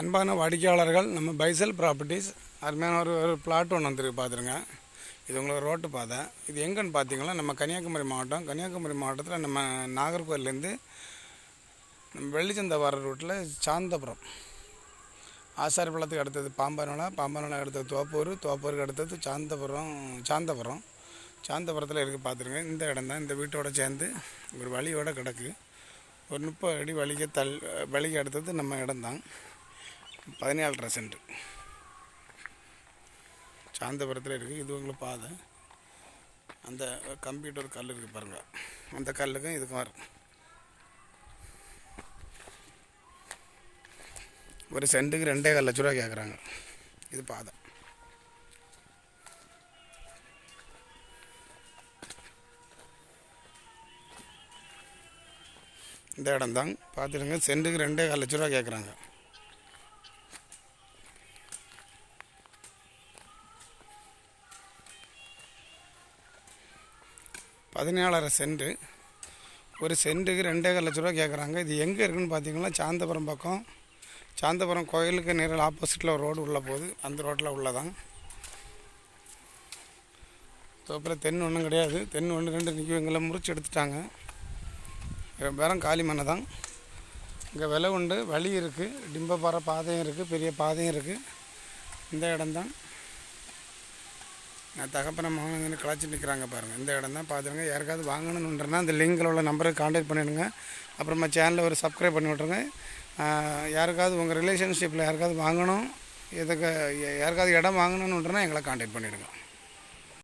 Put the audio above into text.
அன்பான வாடிக்கையாளர்கள் நம்ம பைசல் ப்ராப்பர்ட்டிஸ் அருமையான ஒரு ஒரு பிளாட் ஒன்று வந்துருக்கு பார்த்துருங்க இது உங்களுக்கு ரோட்டு பாதை. இது எங்கேன்னு பார்த்தீங்கன்னா நம்ம கன்னியாகுமரி மாவட்டம். கன்னியாகுமரி மாவட்டத்தில் நம்ம நாகர்கோவிலேருந்து நம்ம வெள்ளிச்சந்தை வர ரூட்டில் சாந்தபுரம். ஆசாரிப்பள்ளத்துக்கு அடுத்தது பாம்பனோலா பாம்பனோலா அடுத்தது தோப்பூர் தோப்பூருக்கு அடுத்தது சாந்தபுரம் சாந்தபுரம். சாந்தபுரத்தில் இருக்குது பார்த்துருங்க இந்த இடம் தான் இந்த வீட்டோட சேர்ந்து ஒரு வழியோடு கிடக்கு. ஒரு முப்பது அடி வழிக்கு தள் வழிக்கு அடுத்தது நம்ம இடம் தான். பதினேழரை சென்ட். சாந்தபுரத்தில் இருக்குது இது உங்களுக்கு பாதை. அந்த கம்ப்யூட்டர் கல் இருக்குது பாருங்கள் அந்த கல்லுக்கும் இதுக்கும் வரும். ஒரு சென்ட்டுக்கு ரெண்டே கால் லட்ச ரூபா கேட்குறாங்க இது பாதை. இந்த இடம்தான். பார்த்துருங்க பார்த்துடுங்க. சென்ட்டுக்கு ரெண்டே கால் லட்ச ரூபா கேட்குறாங்க பதினேழரை சென்ட்டு ஒரு சென்ட்டுக்கு ரெண்டே லட்ச ரூபா கேட்குறாங்க இது எங்கே இருக்குன்னு பார்த்தீங்கன்னா சாந்தபுரம் பக்கம். சாந்தபுரம் கோயிலுக்கு நேரில் ஆப்போசிட்டில் ஒரு ரோடு உள்ளே போகுது. அந்த ரோட்டில் உள்ளதான். தோப்பில் தென் ஒன்றும் கிடையாது. தென் ஒன்று ரெண்டு நிற்கும் எங்களை முறிச்சு எடுத்துட்டாங்க. வெறும் காலி மண்ணை தான். இங்கே விலை உண்டு. வழி இருக்குது டிம்பப்பாறை பாதையும் இருக்குது பெரிய பாதையும் இருக்குது இந்த இடம்தான். நான் தகப்பன மகனுங்கன்னு கலாச்சி நிற்கிறாங்க பாருங்கள் இந்த இடம் தான் பார்த்துருங்க யாருக்காவது வாங்கணுன்றனா அந்த லிங்கில் உள்ள நம்பருக்கு காண்டாக்ட் பண்ணிவிடுங்க அப்புறமா சேனலில் ஒரு சப்ஸ்கிரைப் பண்ணி விட்ருங்க யாருக்காவது உங்கள் ரிலேஷன்ஷிப்பில் யாருக்காவது வாங்கணும் எதுக்கு யாருக்காவது இடம் வாங்கணுன்றனா எங்களை காண்டாக்ட் பண்ணிவிடுங்க